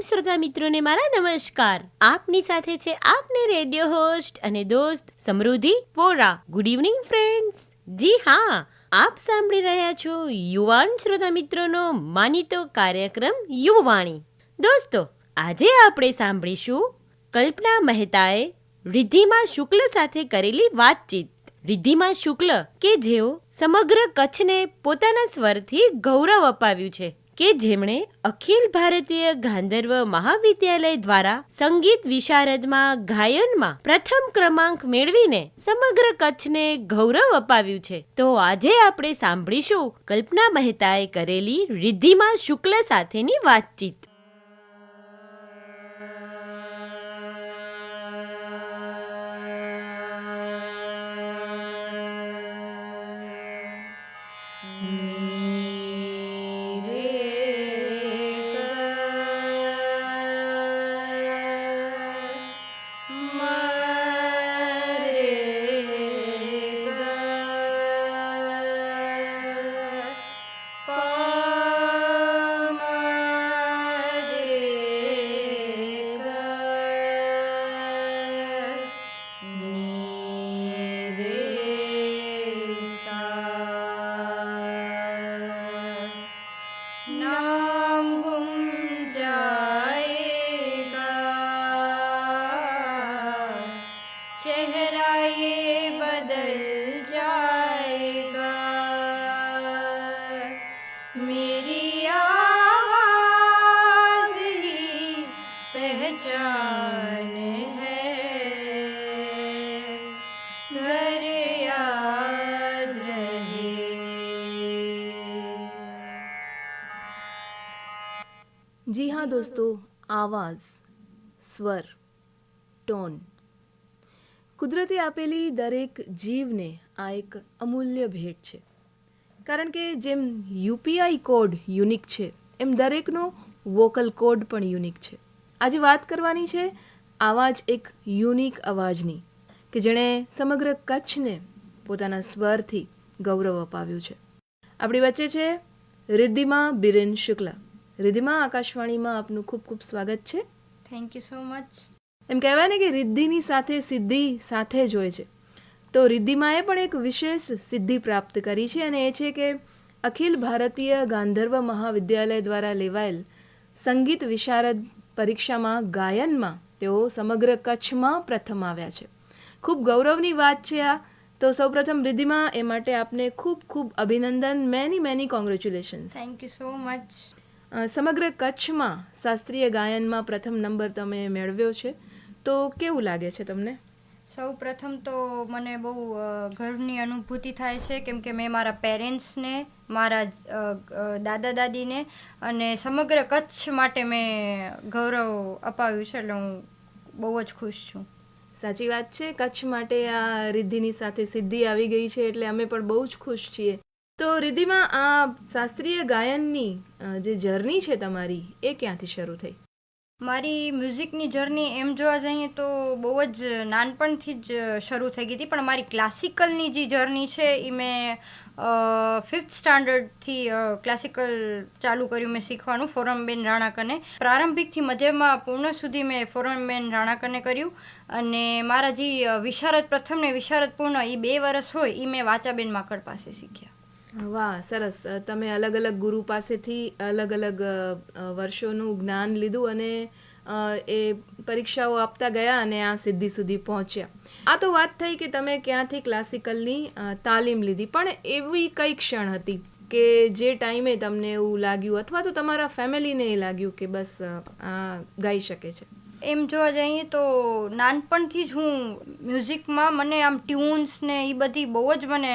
શ્રોતા મિત્રોને મારા નમસ્કાર. આપની સાથે છે આપને રેડિયો હોસ્ટ અને દોસ્ત Samruddhi Vora. Good evening friends જી હા, આપ સાંભળી રહ્યા છો યુવાન શ્રોતા મિત્રોનો માનીતો કાર્યક્રમ યુવાણી. દોસ્તો, આજે આપણે સાંભળીશું કલ્પના મહેતાએ રિદ્ધિમા શુક્લ સાથે કરેલી વાતચીત. રિદ્ધિમા શુક્લ કે જેઓ સમગ્ર કચ્છને પોતાના સ્વરથી ગૌરવ અપાવ્યું છે. કે જેમણે અખિલ ભારતીય ગાંધર્વ મહાવિદ્યાલય દ્વારા સંગીત વિશારદમાં ગાયનમાં પ્રથમ ક્રમાંક મેળવીને સમગ્ર કચ્છને ગૌરવ અપાવ્યું છે. તો આજે આપણે સાંભળીશું કલ્પના મહેતાએ કરેલી રિદ્ધિમા શુક્લ સાથેની વાતચીત. चेहरा ये बदल जाएगा। मेरी आवाज़ ही पहचान है। घर याद रहे। जी हाँ दोस्तों, आवाज़, स्वर, टोन। કુદરતે આપેલી દરેક જીવને આ એક અમૂલ્ય ભેટ છે. કારણ કે જેમ યુપીઆઈ કોડ યુનિક છે, એમ દરેકનો વોકલ કોડ પણ યુનિક છે. આજે વાત કરવાની છે આવા જ એક યુનિક અવાજની, કે જેણે સમગ્ર કચ્છને પોતાના સ્વરથી ગૌરવ અપાવ્યું છે. આપણી વચ્ચે છે રિદ્ધિમા બિરેન શુક્લા. રિદ્ધિમા, આકાશવાણીમાં આપનું ખૂબ ખૂબ સ્વાગત છે. થેન્ક યુ સો મચ એમ કહેવાય ને કે રિદ્ધિની સાથે સિદ્ધિ સાથે જ હોય છે. તો રિદ્ધિમાએ પણ એક વિશેષ સિદ્ધિ પ્રાપ્ત કરી છે અને એ છે કે અખિલ ભારતીય ગાંધર્વ મહાવિદ્યાલય દ્વારા લેવાયેલ સંગીત વિશારદ પરીક્ષામાં ગાયનમાં તેઓ સમગ્ર કચ્છમાં પ્રથમ આવ્યા છે. ખૂબ ગૌરવની વાત છે આ. તો સૌપ્રથમ રિદ્ધિમા એ માટે આપને ખૂબ ખૂબ અભિનંદન. Many many congratulations thank you so much સમગ્ર કચ્છમાં શાસ્ત્રીય ગાયનમાં પ્રથમ નંબર તમે મેળવ્યો છે. તો કેવું લાગે છે તમને? સૌ પ્રથમ તો મને બહુ ગર્વની અનુભૂતિ થાય છે કેમ કે મેં મારા પેરેન્ટ્સને મારા દાદા દાદીને અને સમગ્ર કચ્છ માટે મેં ગૌરવ અપાવ્યું છે એટલે હું બહુ જ ખુશ છું. સાચી વાત છે કચ્છ માટે આ રિદ્ધિની સાથે સિદ્ધિ આવી ગઈ છે એટલે અમે પણ બહુ જ ખુશ છીએ. તો રિદ્ધિમાં આ શાસ્ત્રીય ગાયનની જે જર્ની છે તમારી એ ક્યાંથી શરૂ થઈ? મારી મ્યુઝિકની જર્ની એમ જોવા જઈએ તો બહુ જ નાનપણથી જ શરૂ થઈ ગઈ હતી. પણ મારી ક્લાસિકલની જે જર્ની છે એ મેં ફિફ્થ સ્ટાન્ડર્ડથી ક્લાસિકલ ચાલુ કર્યું. મેં શીખવાનું ફોરમબેન રાણાકને. પ્રારંભિકથી મધ્યમાં પૂર્ણ સુધી મેં ફોરમબેન રાણાકને કર્યું. અને મારા જે વિશારદ પ્રથમ ને વિશારદ પૂર્ણ એ બે વર્ષ હોય એ મેં વાચાબેન માકડ પાસે શીખ્યા. વાહ, સરસ. તમે અલગ અલગ ગુરુ પાસેથી અલગ અલગ વર્ષોનું જ્ઞાન લીધું અને એ પરીક્ષાઓ આપતા ગયા અને આ સિદ્ધિ સુધી પહોંચ્યા. આ તો વાત થઈ કે તમે ક્યાંથી ક્લાસિકલની તાલીમ લીધી. પણ એવી કઈ ક્ષણ હતી કે જે ટાઈમે તમને એવું લાગ્યું? અથવા તો તમારા ફેમિલીને એ લાગ્યું કે બસ આ ગાઈ શકે છે? એમ જોવા જઈએ તો નાનપણથી જ હું મ્યુઝિકમાં મને આમ ટ્યુન્સ ને એ બધી બહુ જ મને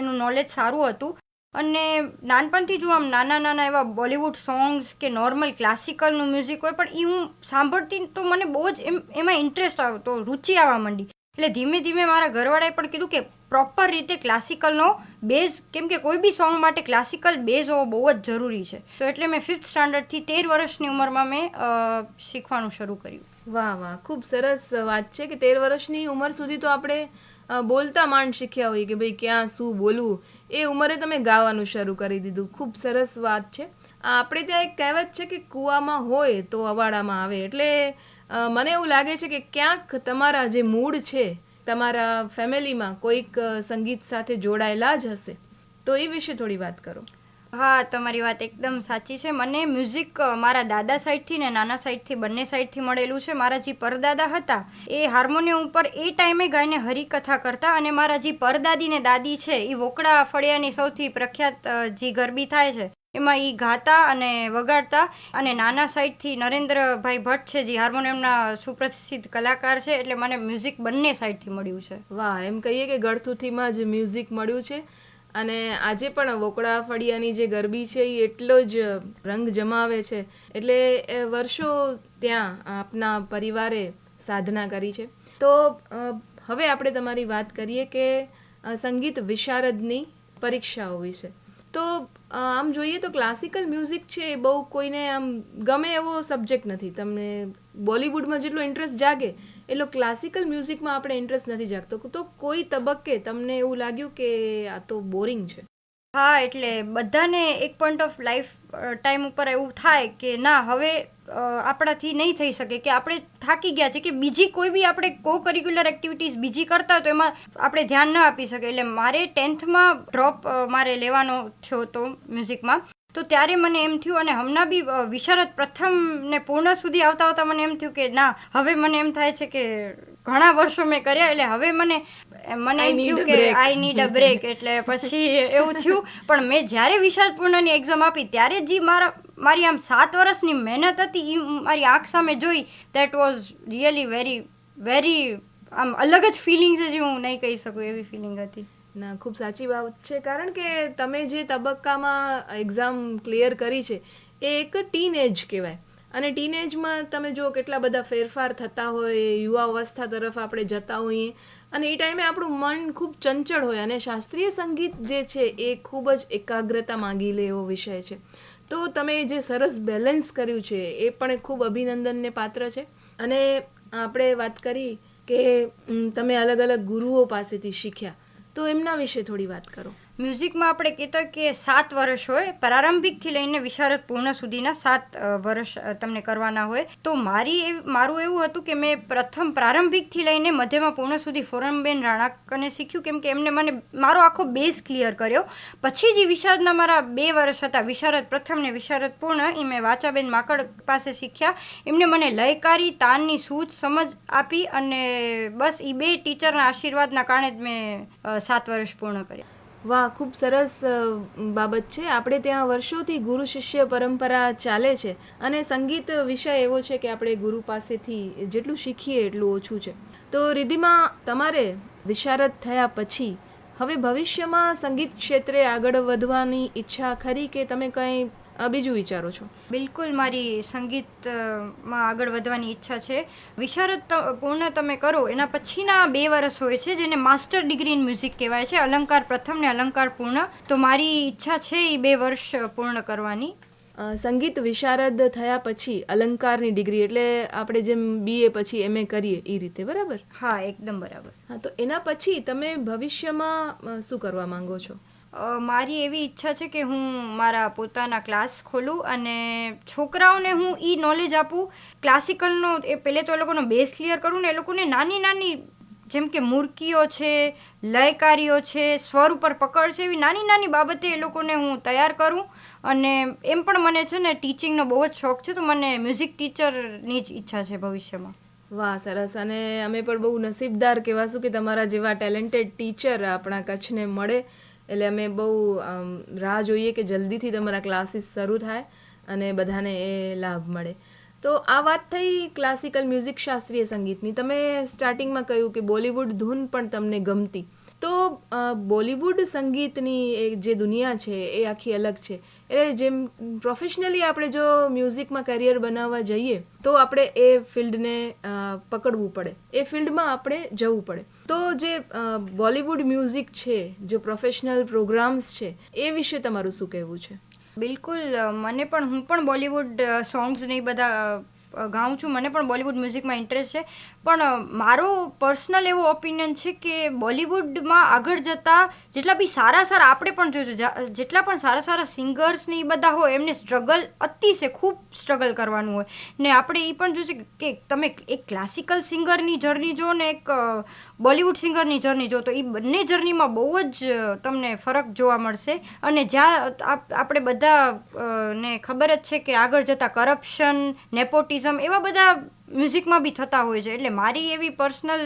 એનું નોલેજ સારું હતું. અને નાનપણથી જો આમ નાના નાના એવા બોલિવૂડ સોંગ્સ કે નોર્મલ ક્લાસિકલનું મ્યુઝિક હોય, પણ એ હું સાંભળતી તો મને બહુ જ એમ, એમાં ઇન્ટરેસ્ટ આવતો રુચિ આવવા માંડી. એટલે ધીમે ધીમે મારા ઘરવાળાએ પણ કીધું કે પ્રોપર રીતે ક્લાસિકલનો બેઝ કેમ કે કોઈ બી સોંગ માટે ક્લાસિકલ બેઝ હોવો બહુ જ જરૂરી છે. તો એટલે મેં ફિફ્થ સ્ટાન્ડર્ડથી તેર વર્ષની ઉંમરમાં મેં શીખવાનું શરૂ કર્યું. વાહ વાહ, ખૂબ સરસ વાત છે કે તેર વર્ષની ઉંમર સુધી તો આપણે બોલતા માંડ શીખ્યા હોય કે ભાઈ ક્યાં શું બોલવું? એ ઉંમરે તમે ગાવાનું શરૂ કરી દીધું. ખૂબ સરસ વાત છે. આપણે ત્યાં એક કહેવત છે કે કૂવામાં હોય તો અવાડામાં આવે. એટલે મને એવું લાગે છે કે ક્યાંક તમારા જે મૂડ છે, તમારા ફેમિલીમાં કોઈક સંગીત સાથે જોડાયેલા જ હશે. તો એ વિશે થોડી વાત કરો. હા, તમારી વાત એકદમ સાચી છે. મને મ્યુઝિક મારા દાદા સાઈડથી ને નાના સાઈડથી બંને સાઈડથી મળેલું છે. મારા જે પરદાદા હતા, એ હાર્મોનિયમ ઉપર એ ટાઈમે ગાઈને હરિકથા કરતા અને મારા જે પરદાદી ને દાદી છે, એ વોકડા ફળિયાની સૌથી પ્રખ્યાત જે ગરબી થાય છે, એમાં એ ગાતા અને વગાડતા અને નાના સાઈડથી નરેન્દ્રભાઈ ભટ્ટ છે, જે હાર્મોનિયમના સુપ્રસિદ્ધ કલાકાર છે, એટલે મને મ્યુઝિક બંને સાઈડથી મળ્યું છે. વાહ, એમ કહીએ કે ગળથુથીમાં જ મ્યુઝિક મળ્યું છે. અને આજે પણ વોકડા ફળિયાની જે ગરબી છે એ એટલો જ રંગ જમાવે છે. એટલે વર્ષો ત્યાં આપના પરિવારે સાધના કરી છે. તો હવે આપણે તમારી વાત કરીએ કે સંગીત વિશારદની પરીક્ષાઓ વિશે. તો આમ જોઈએ તો ક્લાસિકલ મ્યુઝિક છે એ બહુ કોઈને આમ ગમે એવો સબ્જેક્ટ નથી. તમને બોલિવૂડમાં જેટલો ઇન્ટરેસ્ટ જાગે, એટલો ક્લાસિકલ મ્યુઝિકમાં આપણે ઇન્ટરેસ્ટ નથી જાગતો. તો કોઈ તબક્કે તમને એવું લાગ્યું કે આ તો બોરિંગ છે? હા, એટલે બધાને એક પોઈન્ટ ઓફ લાઈફ ટાઈમ ઉપર એવું થાય કે ના, હવે આપણાથી નહીં થઈ શકે કે આપણે થાકી ગયા છે કે બીજી કોઈ બી આપણે કો કરિક્યુલર એક્ટિવિટીઝ બીજી કરતા તો એમાં આપણે ધ્યાન ન આપી શકીએ એટલે મારે ટેન્થમાં ડ્રોપ મારે લેવાનો થયો હતો મ્યુઝિકમાં તો ત્યારે મને એમ થયું અને હમણાં બી વિશારદ પ્રથમ ને પૂર્ણ સુધી આવતા આવતા મને એમ થયું કે ના, હવે મને એમ થાય છે કે ઘણા વર્ષો મેં કર્યા એટલે હવે મને મને એમ થયું કે આઈ નીડ અ બ્રેક એટલે પછી એવું થયું. પણ મેં જ્યારે વિશાલ પૂર્ણની એક્ઝામ આપી ત્યારે જે મારા મારી આમ સાત વર્ષની મહેનત હતી એ મારી આંખ સામે જોઈ that was really very very આમ અલગ જ ફિલિંગ છે જે હું નહીં કહી શકું એવી ફિલિંગ હતી. ના ખૂબ સાચી વાત છે. કારણ કે તમે જે તબક્કામાં એક્ઝામ ક્લિયર કરી છે એ એક ટીન એજ કહેવાય. અને ટીનેજમાં તમે જો કેટલા બધા ફેરફાર થતા હોય, યુવા અવસ્થા તરફ આપણે જતા હોઈએ. અને એ ટાઈમે આપણું મન ખૂબ ચંચળ હોય અને શાસ્ત્રીય સંગીત જે છે એ ખૂબ જ એકાગ્રતા માંગી લે એવો વિષય છે. તો તમે જે સરસ બેલેન્સ કર્યું છે એ પણ ખૂબ અભિનંદનને પાત્ર છે. અને આપણે વાત કરી કે તમે અલગ અલગ ગુરુઓ પાસેથી શીખ્યા. તો એમના વિશે થોડી વાત કરો. મ્યુઝિકમાં આપણે કહેતો કે સાત વર્ષ હોય, પ્રારંભિકથી લઈને વિશારદ પૂર્ણ સુધીના સાત વર્ષ તમને કરવાના હોય. તો મારી એ, મારું એવું હતું કે મેં પ્રથમ પ્રારંભિકથી લઈને મધ્યમાં પૂર્ણ સુધી ફોરમબેન રાણાકને શીખ્યું, કેમ કે એમને મને મારો આખો બેઝ ક્લિયર કર્યો. પછી જે વિશારદના મારા બે વર્ષ હતા, વિશારદ પ્રથમ ને વિશારદ પૂર્ણ એ મેં વાચાબેન માકડ પાસે શીખ્યા. એમને મને લયકારી, તાનની સૂચ સમજ આપી અને બસ એ બે ટીચરના આશીર્વાદના કારણે જ મેં સાત વર્ષ પૂર્ણ કર્યા. વાહ, ખૂબ સરસ બાબત છે. આપણે ત્યાં વર્ષોથી ગુરુ શિષ્ય પરંપરા ચાલે છે અને સંગીત વિષય એવો છે કે આપણે ગુરુ પાસેથી જેટલું શીખીએ એટલું ઓછું છે. તો રિધિમાં તમારે વિશારદ થયા પછી હવે ભવિષ્યમાં સંગીત ક્ષેત્રે આગળ વધવાની ઈચ્છા ખરી કે તમે કંઈ બીજું વિચારો છો? બિલકુલ મારી સંગીતમાં આગળ વધવાની ઈચ્છા છે. વિશારદ ત- પૂર્ણ તમે કરો એના પછીના બે વર્ષ હોય છે જેને માસ્ટર ડિગ્રી ઇન મ્યુઝિક કહેવાય છે અલંકાર પ્રથમ ને અલંકાર પૂર્ણ. તો મારી ઈચ્છા છે એ બે વર્ષ પૂર્ણ કરવાની. સંગીત વિશારદ થયા પછી અલંકારની ડિગ્રી એટલે આપણે જેમ બીએ પછી એમએ કરીએ એ રીતે બરાબર? હા એકદમ બરાબર. હા તો એના પછી તમે ભવિષ્યમાં શું કરવા માંગો છો? મારી એવી ઈચ્છા છે કે હું મારા પોતાના ક્લાસ ખોલું અને છોકરાઓને હું એ નોલેજ આપું. ક્લાસિકલનો એ પહેલે તો એ લોકોનો બેઝ ક્લિયર કરું ને એ લોકોને નાની નાની જેમ કે મૂર્તિઓ છે, લયકારીઓ છે, સ્વર ઉપર પકડ છે, એવી નાની નાની બાબતે એ લોકોને હું તૈયાર કરું. અને એમ પણ મને છે ને ટીચિંગનો બહુ જ શોખ છે, તો મને મ્યુઝિક ટીચરની જ ઈચ્છા છે ભવિષ્યમાં. વાહ, સરસ. અને અમે પણ બહુ નસીબદાર કહેવાશું કે તમારા જેવા ટેલેન્ટેડ ટીચર આપણા કચ્છને મળે. એટલે અમે બહુ રાહ જોઈએ કે જલ્દીથી તમારા ક્લાસીસ શરૂ થાય અને બધાને એ લાભ મળે. તો આ વાત થઈ ક્લાસિકલ મ્યુઝિક શાસ્ત્રીય સંગીતની. તમે સ્ટાર્ટિંગમાં કહ્યું કે બોલિવૂડ ધૂન પણ તમને ગમતી. તો બોલીવુડ સંગીતની જે દુનિયા છે એ આખી અલગ છે. એટલે જેમ પ્રોફેશનલી આપણે જો મ્યુઝિકમાં કરિયર બનાવવા જઈએ, તો આપણે એ ફિલ્ડને પકડવું પડે. એ ફિલ્ડમાં આપણે જવું પડે. તો જે બોલીવુડ મ્યુઝિક છે, જે પ્રોફેશનલ પ્રોગ્રામ્સ છે, એ વિશે તમારું શું કહેવું છે? બિલકુલ મને પણ, હું પણ બોલિવૂડ સોંગ્સ ને બધા ગાઉં છું. મને પણ બોલિવૂડ મ્યુઝિકમાં ઇન્ટરેસ્ટ છે. પણ મારો પર્સનલ એવો ઓપિનિયન છે કે બોલિવૂડમાં આગળ જતાં જેટલા બી સારા સારા આપણે પણ જોજો જેટલા પણ સારા સારા સિંગર્સ ને એ બધા હોય, એમને સ્ટ્રગલ અતિશય ખૂબ સ્ટ્રગલ કરવાનું હોય. ને આપણે એ પણ જોઈશું કે તમે એક ક્લાસિકલ સિંગરની જર્ની જો ને એક બોલિવૂડ સિંગરની જર્ની જો, તો એ બંને જર્નીમાં બહુ જ તમને ફરક જોવા મળશે. અને જ્યાં આપ- આપણે બધા ને ખબર જ છે કે આગળ જતાં કરપ્શન, નેપોટિઝમ એવા બધા મ્યુઝિકમાં બી થતા હોય છે. એટલે મારી એવી પર્સનલ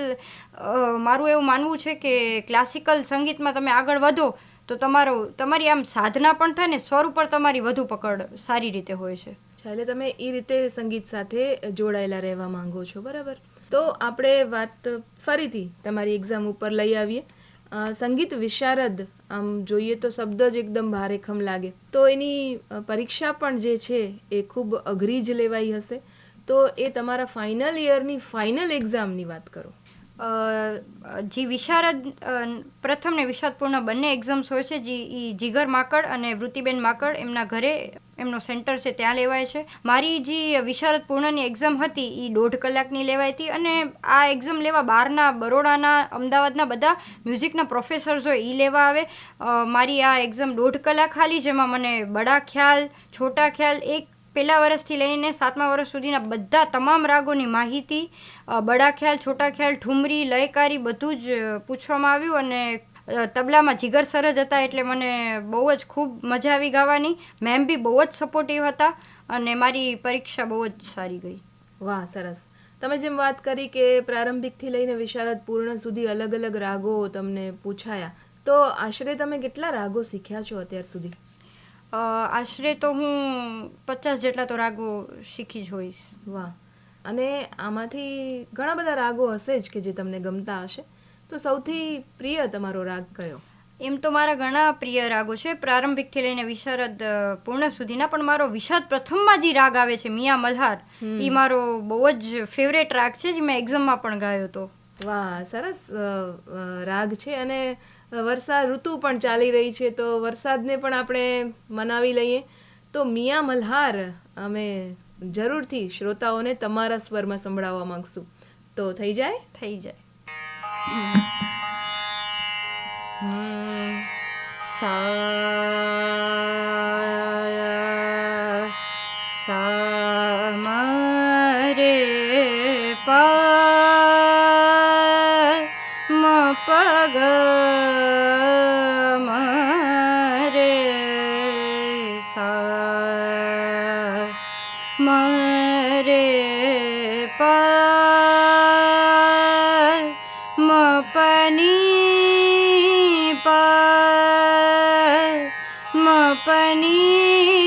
મારું એવું માનવું છે કે ક્લાસિકલ સંગીતમાં તમે આગળ વધો તો તમારો, તમારી આમ સાધના પણ થાય ને સ્વર ઉપર તમારી વધુ પકડ સારી રીતે હોય છે. એટલે તમે એ રીતે સંગીત સાથે જોડાયેલા રહેવા માંગો છો, બરાબર? તો આપણે વાત ફરીથી તમારી એક્ઝામ ઉપર લઈ આવીએ. સંગીત વિશારદ, આમ જોઈએ તો શબ્દ જ એકદમ ભારેખમ લાગે. તો એની પરીક્ષા પણ જે છે એ ખૂબ અઘરી જ લેવાઈ હશે. તો એ તમારા ફાઇનલ યરની ફાઇનલ એક્ઝામની વાત કરો. જે વિશારદ પ્રથમ ને વિશાદપૂર્ણ બંને એક્ઝામ્સ હોય છે, જે એ જીગર માકડ અને વૃત્તિબેન માકડ, એમના ઘરે એમનો સેન્ટર છે, ત્યાં લેવાય છે. મારી જે વિશારદ પૂર્ણની એક્ઝામ હતી એ દોઢ કલાકની લેવાઈ હતી અને આ એક્ઝામ લેવા બહારના બરોડાના, અમદાવાદના બધા મ્યુઝિકના પ્રોફેસર્સ હોય એ લેવા આવે. મારી આ એક્ઝામ દોઢ કલાક ખાલી જેમાં મને બડા ખ્યાલ, છોટા ખ્યાલ, એક પહેલા વર્ષથી લઈને સાતમા વર્ષ સુધીના બધા તમામ રાગોની માહિતી બડા ખ્યાલ, છોટા ખ્યાલ, ઠુમરી, લયકારી બધું જ પૂછવામાં આવ્યું અને તબલામાં જીગર સરજ હતા એટલે મને બહુ જ ખૂબ મજા આવી ગાવાની. મેમ બી બહુ જ સપોર્ટિવ હતા અને મારી પરીક્ષા બહુ જ સારી ગઈ. વાહ, સરસ. તમે જેમ વાત કરી કે પ્રારંભિકથી લઈને વિશારદ પૂર્ણ સુધી અલગ અલગ રાગો તમને પૂછાયા, તો આશરે તમે કેટલા રાગો શીખ્યા છો અત્યાર સુધી? આશરે તો હું પચાસ જેટલા તો રાગો શીખી જ હોઈશ. વાહ. અને આમાંથી ઘણા બધા રાગો હશે જ કે જે તમને ગમતા હશે. તો સૌથી પ્રિય તમારો રાગ કયો? એમ તો મારા ઘણા પ્રિય રાગો છે. પ્રારંભિકથી લઈને વિશારદ પૂર્ણ સુધીના પણ મારો વિશાદ પ્રથમમાં જે રાગ આવે છે મિયા મલ્હાર એ મારો બહુ જ ફેવરેટ રાગ છે જે મેં એક્ઝામમાં પણ ગાયો હતો. વાહ સરસ રાગ છે. અને વરસાદ ઋતુ પણ ચાલી રહી છે તો વરસાદને પણ આપણે મનાવી લઈએ. તો મિયા મલ્હાર અમે જરૂરથી શ્રોતાઓને તમારા સ્વરમાં સંભળાવવા માંગશું. તો થઈ જાય? થઈ જાય. સા મ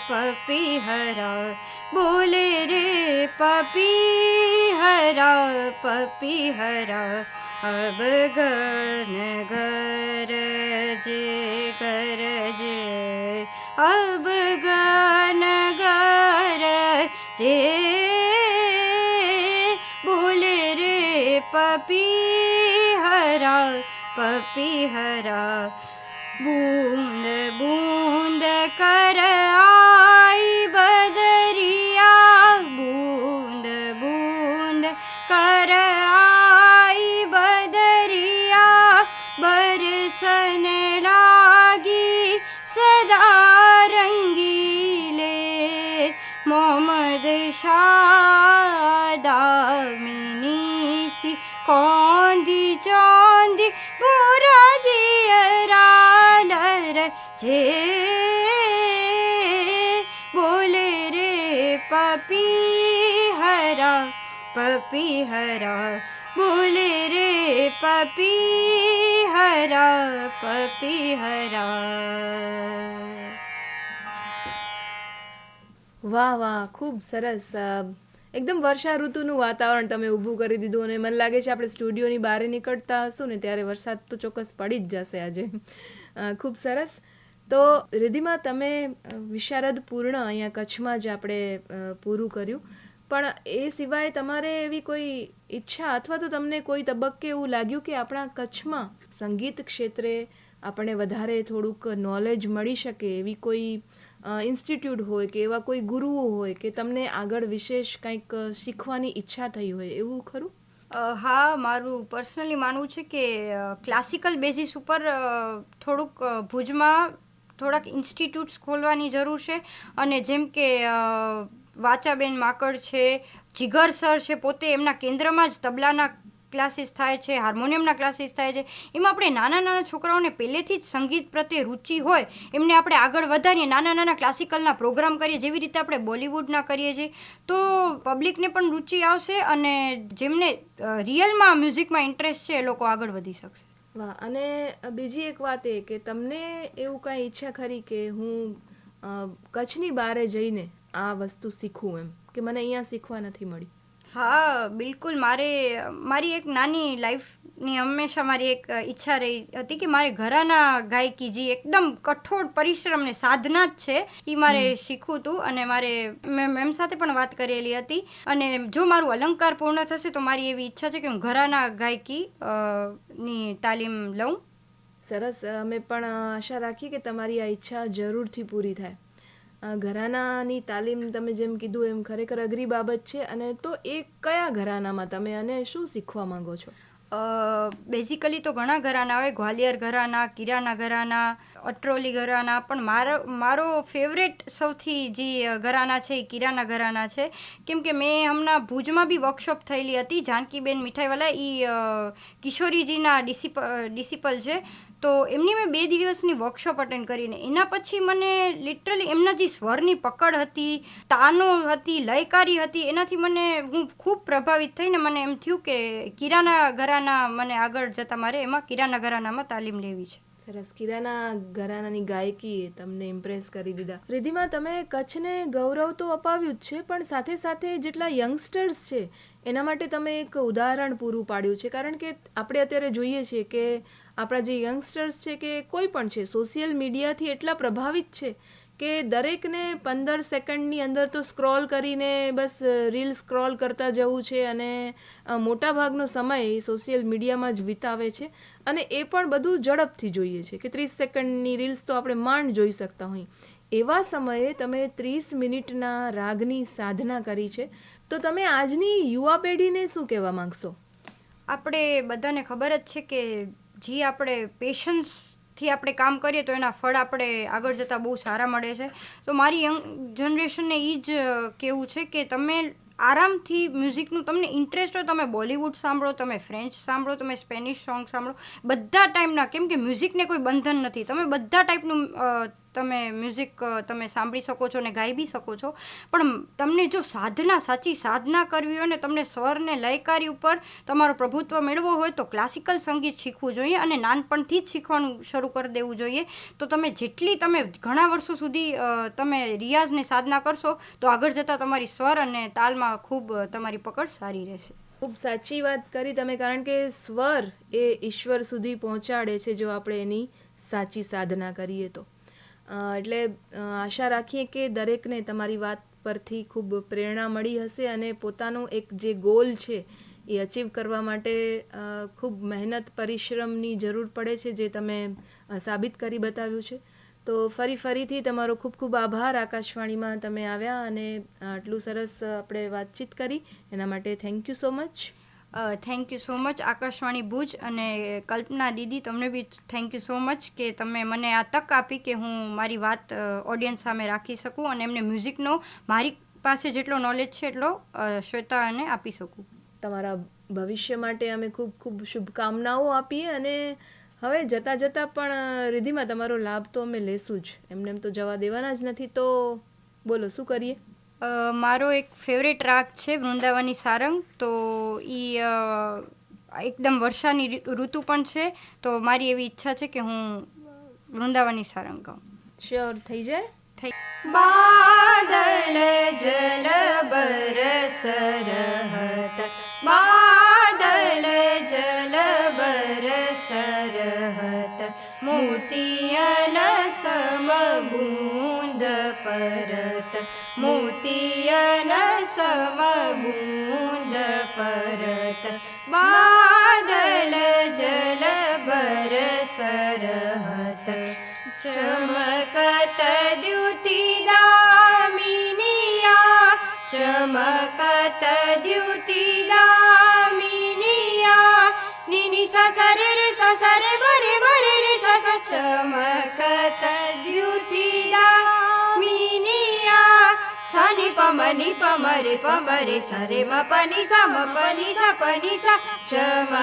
પપી હરા બોલે રે પપી હરા પપી હરા અબ ગન ગરજે ગરજે અબ ગન ગરજે બોલે રે પપી હરા પપી હરા બૂંદ બૂંદ કર હરા બોલે રે પપી હરા પપી હરા વાહ વાહ ખૂબ સરસ એકદમ વર્ષા ઋતુનું વાતાવરણ તમે ઊભું કરી દીધું અને મને લાગે છે આપણે સ્ટુડિયોની બહાર નીકળતા હશું ને ત્યારે વરસાદ તો ચોક્કસ પડી જ જશે આજે. ખૂબ સરસ. તો રિધિમા તમે વિશારદ પૂર્ણ અહીંયા કચ્છમાં જ આપણે પૂરું કર્યું. પણ એ સિવાય તમારે એવી કોઈ ઈચ્છા અથવા તો તમને કોઈ તબક્કે એવું લાગ્યું કે આપણા કચ્છમાં સંગીત ક્ષેત્રે આપણને વધારે થોડુંક નોલેજ મળી શકે એવી કોઈ ઇન્સ્ટિટ્યૂટ હોય કે એવા કોઈ ગુરુઓ હોય કે તમને આગળ વિશેષ કંઈક શીખવાની ઈચ્છા થઈ હોય, એવું ખરું? હા, મારું પર્સનલી માનવું છે કે ક્લાસિકલ બેઝિસ ઉપર થોડુંક ભુજમાં થોડાક ઇન્સ્ટિટ્યૂટ્સ ખોલવાની જરૂર છે અને જેમ કે વાચાબેન માકડ છે, જીગર સર છે, પોતે એમના કેન્દ્રમાં જ તબલાના ક્લાસીસ થાય છે, હાર્મોનિયમના ક્લાસીસ થાય છે. એમાં આપણે નાના નાના છોકરાઓને પહેલેથી જ સંગીત પ્રત્યે રુચિ હોય, એમને આપણે આગળ વધારીએ, નાના નાના ક્લાસિકલના પ્રોગ્રામ કરીએ, જેવી રીતે આપણે બોલિવૂડના કરીએ છીએ, તો પબ્લિકને પણ રુચિ આવશે અને જેમને રિયલમાં મ્યુઝિકમાં ઇન્ટરેસ્ટ છે, એ લોકો આગળ વધી શકશે. વાહ, અને બીજી એક વાત એ કે તમને એવું કાંઈ ઈચ્છા ખરી કે હું કચ્છની બહારે જઈને આ વસ્તુ શીખું એમ કે મને અહીંયા શીખવા નથી મળી. હા બિલકુલ. મારે મારી એક નાની લાઈફની હંમેશા મારી એક ઈચ્છા રહી હતી કે મારે ઘરાના ગાયકી જે એકદમ કઠોર પરિશ્રમ ને સાધના જ છે એ મારે શીખવું હતું અને મારે મેં મેમ સાથે પણ વાત કરેલી હતી. અને જો મારું અલંકાર પૂર્ણ થશે તો મારી એવી ઈચ્છા છે કે હું ઘરાના ગાયકી ની તાલીમ લઉં. સરસ. અમે પણ આશા રાખીએ કે તમારી આ ઈચ્છા જરૂરથી પૂરી થાય. ઘરાનાની તાલીમ તમે જેમ કીધું એમ ખરેખર અઘરી બાબત છે અને તો એ કયા ઘરાનામાં તમે અને શું શીખવા માંગો છો? બેઝિકલી તો ઘણા ઘરાના હોય, ગ્વાલિયર ઘરાના, કિરાના ઘરાના, અટ્રોલી ઘરાના, પણ મારો મારો ફેવરેટ સૌથી જે ઘરાના છે એ કિરાના ઘરાના છે. કેમ કે મેં હમણાં ભુજમાં બી વર્કશોપ થયેલી હતી, જાનકીબેન મીઠાઈવાલા એ કિશોરીજીના ડિસિપ ડિસિપલ છે. તો એમની મેં બે દિવસની વર્કશોપ અટેન્ડ કરીને, એના પછી મને લિટરલી એમના જે સ્વરની પકડ હતી, તાનો હતી, લયકારી હતી, એનાથી મને હું ખૂબ પ્રભાવિત થઈને મને એમ થયું કે કિરાના ઘરાના મને આગળ જતાં મારે એમાં કિરાના ઘરાનામાં તાલીમ લેવી છે. સરસ. કિરાના ઘરાનાની ગાયકીએ તમને ઇમ્પ્રેસ કરી દીધા. રિધિમા તમે કચ્છને ગૌરવ તો અપાવ્યું જ છે, પણ સાથે સાથે જેટલા યંગસ્ટર્સ છે એના માટે તમે એક ઉદાહરણ પૂરું પાડ્યું છે, કારણ કે આપણે અત્યારે જોઈએ છીએ કે આપણા જે યંગસ્ટર્સ છે કે કોઈ પણ છે સોશિયલ મીડિયાથી એટલા પ્રભાવિત છે કે દરેકને પંદર સેકન્ડની અંદર તો સ્ક્રોલ કરીને બસ રીલ સ્ક્રોલ કરતા જવું છે અને મોટાભાગનો મોટા ભાગનો સમય સોશિયલ મીડિયામાં જ વિતાવે છે. અને એ પણ બધું ઝડપથી જોઈએ છે કે ત્રીસ સેકન્ડની રીલ્સ તો આપણે માંડ જોઈ શકતા હોઈએ એવા સમયે તમે ત્રીસ મિનિટના રાગની સાધના કરી છે, તો તમે આજની યુવા પેઢીને શું કહેવા માંગશો? આપણે બધાને ખબર જ છે કે જે આપણે પેશન્સથી આપણે કામ કરીએ તો એના ફળ આપણે આગળ જતાં બહુ સારા મળે છે. તો મારી યંગ જનરેશનને એ જ કહેવું છે કે તમે આરામથી મ્યુઝિકનું તમને ઇન્ટરેસ્ટ હોય, તમે બોલિવૂડ સાંભળો, તમે ફ્રેન્ચ સાંભળો, તમે સ્પેનિશ સોંગ સાંભળો, બધા ટાઈપના કેમ કે મ્યુઝિકને કોઈ બંધન નથી. તમે બધા ટાઈપનું તમે મ્યુઝિક તમે સાંભળી શકો છો ને ગાઈ બી શકો છો. પણ તમને જો સાધના સાચી સાધના કરવી હોય ને તમને સ્વરને લયકારી ઉપર તમારો પ્રભુત્વ મેળવવો હોય તો ક્લાસિકલ સંગીત શીખવું જોઈએ અને નાનપણથી જ શીખવાનું શરૂ કરી દેવું જોઈએ. તો તમે જેટલી તમે ઘણા વર્ષો સુધી તમે રિયાઝને સાધના કરશો તો આગળ જતાં તમારી સ્વર અને તાલમાં ખૂબ તમારી પકડ સારી રહેશે. ખૂબ સાચી વાત કરી તમે કારણ કે સ્વર એ ઈશ્વર સુધી પહોંચાડે છે જો આપણે એની સાચી સાધના કરીએ તો. એટલે આશા રાખીએ કે દરેકને તમારી વાત પરથી ખૂબ પ્રેરણા મળી હશે અને પોતાનું એક જે ગોલ છે એ અચીવ કરવા માટે ખૂબ મહેનત, પરિશ્રમની જરૂર પડે છે જે તમે સાબિત કરી બતાવ્યું છે. તો ફરી, ફરીથી તમારો ખૂબ ખૂબ આભાર આકાશવાણીમાં તમે આવ્યા અને આટલું સરસ આપણે વાતચીત કરી. એના માટે thank you so much thank you so much Akashvani Bhuj અને કલ્પના દીદી, તમને બી થેન્ક યુ સો મચ કે તમે મને આ તક આપી કે હું મારી વાત ઓડિયન્સ સામે રાખી શકું અને એમને મ્યુઝિકનો મારી પાસે જેટલો નોલેજ છે એટલો શ્વેતા શ્વેતાને આપી શકું. તમારા ભવિષ્ય માટે અમે ખૂબ ખૂબ શુભકામનાઓ આપીએ અને હવે જતાં જતાં પણ રિધિમાં તમારો લાભ તો અમે લેશું જ. એમને એમ તો જવા દેવાના જ નથી તો બોલો, શું કરીએ? મારો એક ફેવરેટ રાગ છે વૃંદાવની સારંગ. તો એ એકદમ વર્ષાની ઋતુ પણ છે. તો મારી એવી ઈચ્છા છે કે હું વૃંદાવની સારંગ ગાઉં. શ્યોર થઈ જાય? થઈ બાદલ જલ બરસ રહત બાદલ જલ બરસ રહત मोतियल न परत मोतियल मोयन परत। बादल जल जलबरसर चमकत द्युति दामिनिया चमकत चमक्युति क्षमकत मिनिया। सनि पमनि पमरि पमरि सन मपनि समपनि सपनि स चमकतद्युतिरा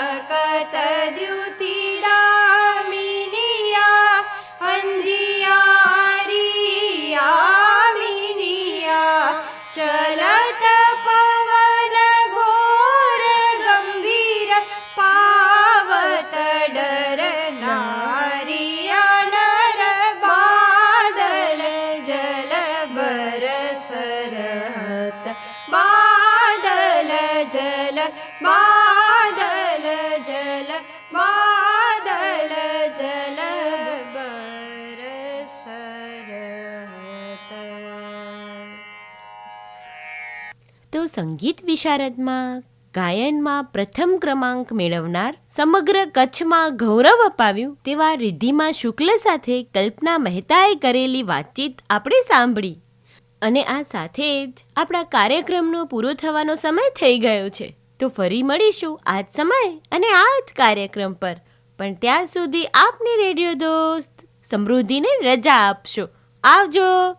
તો સંગીત વિશારદમાં ગાયનમાં પ્રથમ ક્રમાંક મેળવનાર સમગ્ર કચ્છમાં ગૌરવ અપાવ્યું તેવા રિદ્ધિમા શુક્લ સાથે કલ્પના મહેતાએ કરેલી વાતચીત આપણે સાંભળી. અને આ સાથે જ આપણા કાર્યક્રમનો પૂરો થવાનો સમય થઈ ગયો છે. તો ફરી મળીશું આ જ સમય અને આ જ કાર્યક્રમ પર. પણ ત્યાં સુધી આપની રેડિયો દોસ્ત સમૃદ્ધિને રજા આપશો. આવજો!